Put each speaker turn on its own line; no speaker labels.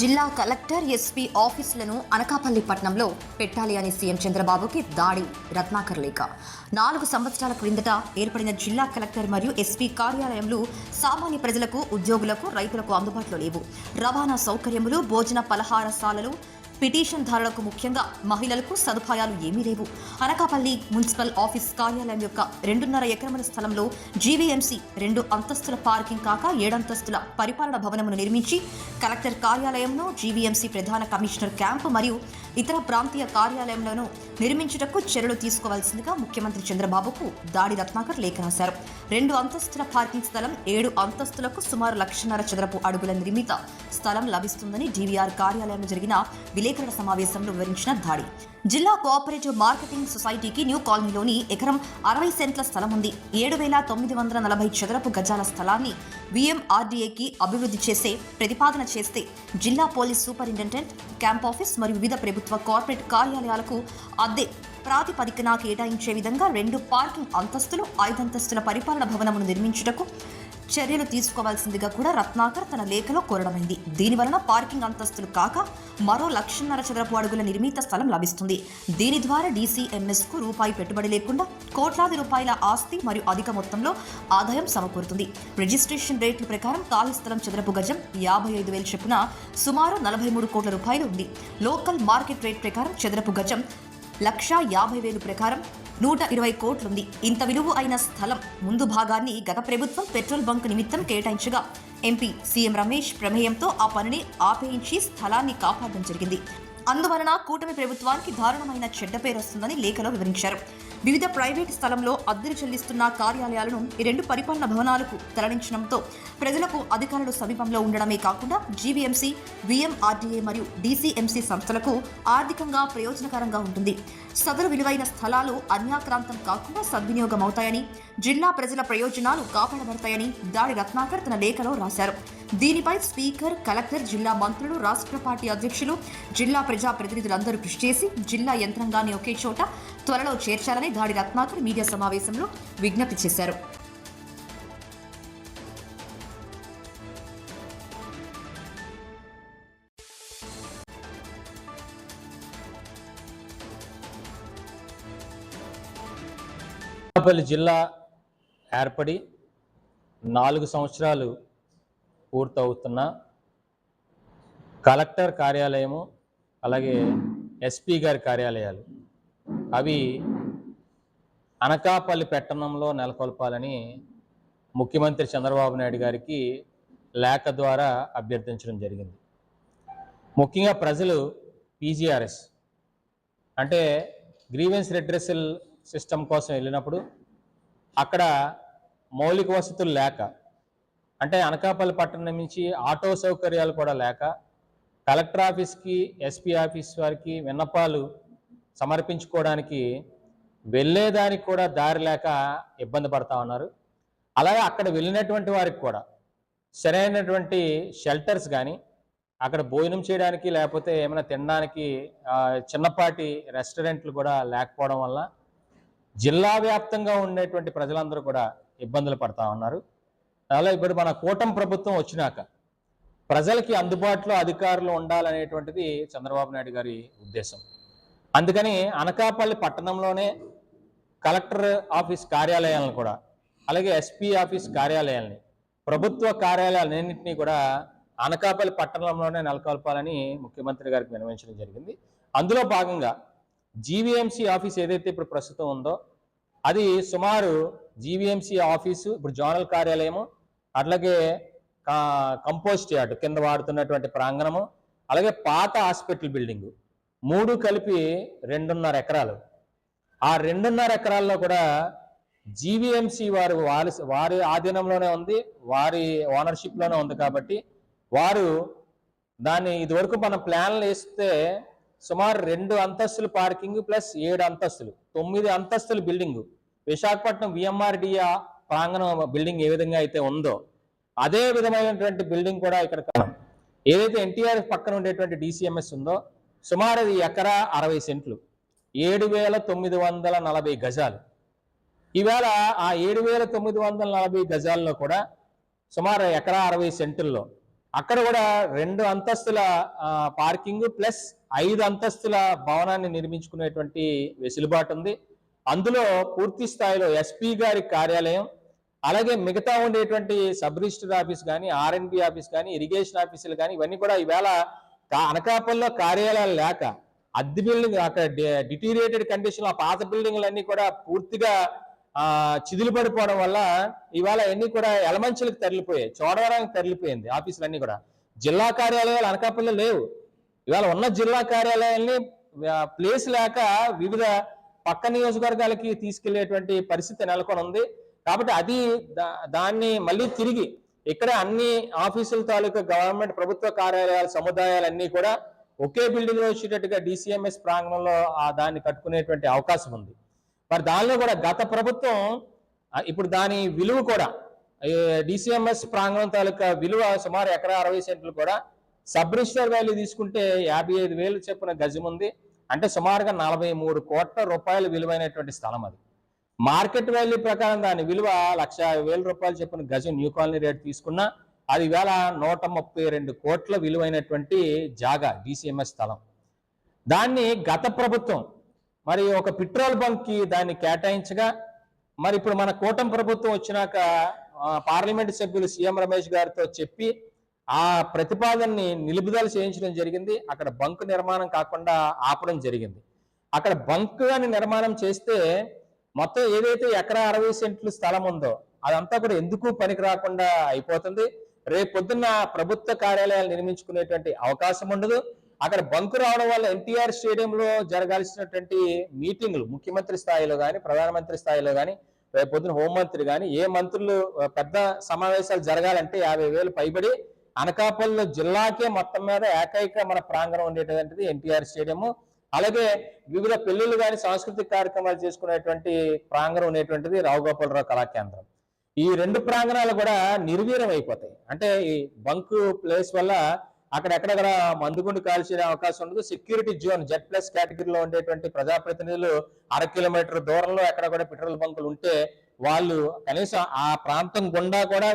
జిల్లా collector SP ఆఫీసులను Anakapalli పట్టణంలో పెట్టాలి అని సీఎం చంద్రబాబుకి దాడి రత్నాకర్ లేఖ. నాలుగు సంవత్సరాల క్రిందట ఏర్పడిన జిల్లా కలెక్టర్ మరియు ఎస్పీ కార్యాలయంలో సామాన్య ప్రజలకు ఉద్యోగులకు రైతులకు అందుబాటులో లేవు. రవాణా సౌకర్యములు భోజన పలహారశాలలు పిటిషన్దారులకు ముఖ్యంగా మహిళలకు సదుపాయాలు ఏమీ లేవు. అనకాపల్లి మున్సిపల్ ఆఫీస్ కార్యాలయం యొక్క రెండున్నర ఎకరముల స్థలంలో జీవీఎంసీ రెండు అంతస్తుల పార్కింగ్ కాక ఏడంతస్తుల పరిపాలన భవనమును నిర్మించి కలెక్టర్ కార్యాలయంలో జీవీఎంసీ ప్రధాన కమిషనర్ క్యాంపు మరియు ఇతర ప్రాంతీయ కార్యాలయంలోనూ నిర్మించుటకు చర్యలు తీసుకోవాల్సిందిగా ముఖ్యమంత్రి చంద్రబాబుకు దాడి రత్నాకర్ లేఖ రాశారు. రెండు అంతస్తుల పార్కింగ్ స్థలం ఏడు అంతస్తులకు సుమారు లక్షన్నర చదరపు అడుగుల నిర్మిత స్థలం లభిస్తుందని డీవీఆర్ కార్యాలయంలో జరిగిన విలేకరుల సమావేశంలో వివరించిన దాడి జిల్లా కోఆపరేటివ్ మార్కెటింగ్ సొసైటీకి న్యూ కాలనీలోని ఎకరం అరవై సెంట్ల స్థలం ఉంది. ఏడు వేల తొమ్మిది వందల నలభై చదరపు గజాల స్థలాన్ని విఎంఆర్డీఏకి అభివృద్ధి చేసే ప్రతిపాదన చేస్తే జిల్లా పోలీస్ సూపరింటెండెంట్ క్యాంప్ ఆఫీస్ మరియు వివిధ ప్రభుత్వ కార్పొరేట్ కార్యాలయాలకు అద్దె ప్రాతిపదికన కేటాయించే విధంగా రెండు పార్కింగ్ అంతస్తులు ఐదంతస్తుల పరిపాలన భవనమును నిర్మించుటకు చర్యలు తీసుకోవాల్సిందిగా కూడా రత్నాకర్ తన లేఖలో కోరడమైంది. దీనివలన పార్కింగ్ అంతస్తులు కాక మరో లక్షన్నర చదరపు అడుగుల నిర్మిత స్థలం లభిస్తుంది. దీని ద్వారా డీసీఎంఎస్కు రూపాయి పెట్టుబడి లేకుండా కోట్లాది రూపాయల ఆస్తి మరియు అధిక మొత్తంలో ఆదాయం సమకూరుతుంది. రిజిస్ట్రేషన్ రేట్ల ప్రకారం ఖాళీ స్థలం చదరపు గజం యాభై ఐదు వేల చొప్పున సుమారు నలభై మూడు కోట్ల రూపాయలు ఉంది. లోకల్ మార్కెట్ రేట్ ప్రకారం చదరపు గజం లక్షా యాభై వేలు ప్రకారం నూట ఇరవై కోట్లుంది. ఇంత విలువ అయిన స్థలం ముందు భాగాన్ని గత ప్రభుత్వం పెట్రోల్ బంక్ నిమిత్తం కేటాయించగా ఎంపీ సీఎం రమేష్ ప్రమేయంతో ఆ పనిని ఆపేయించి స్థలాన్ని కాపాడడం జరిగింది. అందువలన కూటమి ప్రభుత్వానికి దారుణమైన చెడ్డ పేరు వస్తుందని లేఖలో వివరించారు. వివిధ ప్రైవేట్ స్థలంలో అద్దెలు చెల్లిస్తున్న కార్యాలయాలను ఈ రెండు పరిపాలన భవనాలకు తరలించడంతో ప్రజలకు అధికారులు సమీపంలో ఉండడమే కాకుండా జీవీఎంసీ విఎంఆర్డీఏ మరియు డీసీఎంసీ సంస్థలకు ఆర్థికంగా ప్రయోజనకరంగా ఉంటుంది. సదరు విలువైన స్థలాలు అన్యాక్రాంతం కాకుండా సద్వినియోగం అవుతాయని జిల్లా ప్రజల ప్రయోజనాలు కాపాడబడతాయని దాడి రత్నాకర్ తన లేఖలో రాశారు. దీనిపై స్పీకర్ కలెక్టర్ జిల్లా మంత్రులు రాష్ట్ర పార్టీ అధ్యక్షులు జిల్లా ప్రజా ప్రతినిధులందరూ కృషి చేసి జిల్లా యంత్రాంగాన్ని ఒకే చోట త్వరలో చేర్చాలని దాడి రత్నాకర్ మీడియా సమావేశంలో విజ్ఞప్తి చేశారు.
అనకాపల్లి జిల్లా ఏర్పడి నాలుగు సంవత్సరాలు పూర్తవుతున్న కలెక్టర్ కార్యాలయము అలాగే ఎస్పీ గారి కార్యాలయాలు అవి అనకాపల్లి పట్టణంలో నెలకొల్పాలని ముఖ్యమంత్రి చంద్రబాబు నాయుడు గారికి లేఖ ద్వారా అభ్యర్థించడం జరిగింది. ముఖ్యంగా ప్రజలు పీజీఆర్ఎస్ అంటే గ్రీవెన్స్ రిడ్రెసల్ సిస్టమ్ కోసం వెళ్ళినప్పుడు అక్కడ మౌలిక వసతులు లేక అంటే అనకాపల్లి పట్టణం నుంచి ఆటో సౌకర్యాలు కూడా లేక కలెక్టర్ ఆఫీస్కి ఎస్పీ ఆఫీస్ వారికి విన్నపాలు సమర్పించుకోవడానికి వెళ్ళేదానికి కూడా దారి లేక ఇబ్బంది పడతా ఉన్నారు. అలాగే అక్కడ వెళ్ళినటువంటి వారికి కూడా సరైనటువంటి షెల్టర్స్ కానీ అక్కడ భోజనం చేయడానికి లేకపోతే ఏమైనా తినడానికి చిన్నపాటి రెస్టారెంట్లు కూడా లేకపోవడం వల్ల జిల్లా వ్యాప్తంగా ఉండేటువంటి ప్రజలందరూ కూడా ఇబ్బందులు పడతా ఉన్నారు. అలా ఇప్పుడు మన కూటమి ప్రభుత్వం వచ్చినాక ప్రజలకి అందుబాటులో అధికారులు ఉండాలనేటువంటిది చంద్రబాబు నాయుడు గారి ఉద్దేశం. అందుకని అనకాపల్లి పట్టణంలోనే కలెక్టర్ ఆఫీస్ కార్యాలయాలను కూడా అలాగే ఎస్పీ ఆఫీస్ కార్యాలయాల్ని ప్రభుత్వ కార్యాలయాలన్నింటినీ కూడా అనకాపల్లి పట్టణంలోనే నెలకొల్పాలని ముఖ్యమంత్రి గారికి వినవించడం జరిగింది. అందులో భాగంగా జీవీఎంసీ ఆఫీస్ ఏదైతే ఇప్పుడు ప్రస్తుతం ఉందో అది సుమారు జీవీఎంసీ ఆఫీసు ఇప్పుడు జోనల్ కార్యాలయము అట్లాగే కా- కంపోస్ట్ యార్డ్ కింద వాడుతున్నటువంటి ప్రాంగణము అలాగే పాత హాస్పిటల్ బిల్డింగు. మూడు కలిపి రెండున్నర ఎకరాలు. ఆ రెండున్నర ఎకరాల్లో కూడా జీవీఎంసీ వారు వారి వారి ఆధీనంలోనే ఉంది వారి ఓనర్షిప్లోనే ఉంది కాబట్టి వారు దాన్ని ఇదివరకు మనం ప్లాన్లు వేస్తే సుమారు రెండు అంతస్తులు పార్కింగ్ ప్లస్ ఏడు అంతస్తులు తొమ్మిది అంతస్తుల బిల్డింగ్ విశాఖపట్నం విఎంఆర్డిఏ ప్రాంగణం బిల్డింగ్ ఏ విధంగా అయితే ఉందో అదే విధమైనటువంటి బిల్డింగ్ కూడా ఇక్కడ ఏదైతే ఎన్టీఆర్ పక్కన ఉండేటువంటి డిసిఎంఎస్ ఉందో సుమారు ఇది ఎకరా అరవై సెంట్లు. ఏడు వేల తొమ్మిది వందల నలభై గజాలు. ఈవేళ ఆ ఏడు వేల తొమ్మిది వందల నలభై గజాల్లో కూడా సుమారు ఎకరా అరవై సెంటుల్లో. అక్కడ కూడా రెండు అంతస్తుల పార్కింగ్ ప్లస్ ఐదు అంతస్తుల భవనాన్ని నిర్మించుకునేటువంటి వెసులుబాటు ఉంది. అందులో పూర్తి స్థాయిలో ఎస్పీ గారి కార్యాలయం అలాగే మిగతా ఉండేటువంటి సబ్ రిజిస్టర్ ఆఫీస్ కానీ ఆర్ఎన్బి ఆఫీస్ కానీ ఇరిగేషన్ ఆఫీసులు కానీ ఇవన్నీ కూడా ఈవేళ అనకాపల్లిలో కార్యాలయాలు లేక అద్దె బిల్డింగ్ అక్కడ డిటీరియేటెడ్ కండిషన్ ఆ పాత బిల్డింగ్లన్నీ కూడా పూర్తిగా చిదులు చిదిలు పడిపోవడం వల్ల ఇవాళ అన్ని కూడా ఎలమంచులకు తరలిపోయాయి చోడవరానికి తరలిపోయింది ఆఫీసులన్నీ కూడా. జిల్లా కార్యాలయాలు అనకాపల్లిలో లేవు. ఇవాళ ఉన్న జిల్లా కార్యాలయాల్ని ప్లేస్ లేక వివిధ పక్క నియోజకవర్గాలకి తీసుకెళ్ళేటువంటి పరిస్థితి నెలకొని ఉంది కాబట్టి అది దా- దాన్ని మళ్ళీ తిరిగి ఇక్కడ అన్ని ఆఫీసుల తాలూకా గవర్నమెంట్ ప్రభుత్వ కార్యాలయాలు సముదాయాలన్నీ కూడా ఒకే బిల్డింగ్లో వచ్చేటట్టుగా డిసిఎంఎస్ ప్రాంగణంలో ఆ దాన్ని కట్టుకునేటువంటి అవకాశం ఉంది. మరి దానిలో కూడా గత ప్రభుత్వం ఇప్పుడు దాని విలువ కూడా డిసిఎంఎస్ ప్రాంగణం తాలూకా విలువ సుమారు ఎకరా అరవై సెంట్లు కూడా సబ్ రిజిస్టర్ వాల్యూ తీసుకుంటే యాభై ఐదు వేలు చెప్పిన గజం ఉంది. అంటే సుమారుగా నలభై మూడు కోట్ల రూపాయలు విలువైనటువంటి స్థలం అది. మార్కెట్ వాల్యూ ప్రకారం దాని విలువ లక్ష వేల రూపాయలు చెప్పిన గజం న్యూ కాలనీ రేట్ తీసుకున్నా అది వేల నూట ముప్పై రెండు కోట్ల విలువైనటువంటి జాగా డిసిఎంఎస్ స్థలం. దాన్ని గత ప్రభుత్వం మరి ఒక పెట్రోల్ బంక్కి దాన్ని కేటాయించగా మరి ఇప్పుడు మన కూటమి ప్రభుత్వం వచ్చినాక పార్లమెంట్ సభ్యులు సీఎం రమేష్ గారితో చెప్పి ఆ ప్రతిపాదనని నిలుపుదల చేయించడం జరిగింది. అక్కడ బంక్ నిర్మాణం కాకుండా ఆపడం జరిగింది. అక్కడ బంక్ కానీ నిర్మాణం చేస్తే మొత్తం ఏదైతే ఎకరా అరవై సెంట్లు స్థలం ఉందో అదంతా కూడా ఎందుకు పనికి రాకుండా అయిపోతుంది? రేపు పొద్దున్న ప్రభుత్వ కార్యాలయాలు నిర్మించుకునేటువంటి అవకాశం ఉండదు. అక్కడ బంకు రావడం వల్ల ఎన్టీఆర్ స్టేడియంలో జరగాల్సినటువంటి మీటింగ్లు ముఖ్యమంత్రి స్థాయిలో కానీ ప్రధానమంత్రి స్థాయిలో కానీ రేపు పొద్దున హోంమంత్రి కానీ ఏ మంత్రులు పెద్ద సమావేశాలు జరగాలంటే యాభై వేలు పైబడి అనకాపల్లి జిల్లాకే మొత్తం మీద ఏకైక మన ప్రాంగణం ఉండేటటువంటిది ఎన్టీఆర్ స్టేడియము. అలాగే వివిధ పెళ్ళిళ్ళు కానీ సాంస్కృతిక కార్యక్రమాలు చేసుకునేటువంటి ప్రాంగణం ఉండేటువంటిది రావుగోపాలరావు కళాకేంద్రం ఈ రెండు ప్రాంగణాలు కూడా నిర్వీర్యం అయిపోతాయి. అంటే ఈ బంకు ప్లేస్ వల్ల అక్కడెక్కడక్కడ మందుగుండు కాల్చే అవకాశం ఉండదు. సెక్యూరిటీ జోన్ జెడ్ ప్లస్ కేటగిరీలో ఉండేటువంటి ప్రజాప్రతినిధులు అర కిలోమీటర్ దూరంలో ఎక్కడ కూడా పెట్రోల్ బంకులు ఉంటే వాళ్ళు కనీసం ఆ ప్రాంతం గుండా కూడా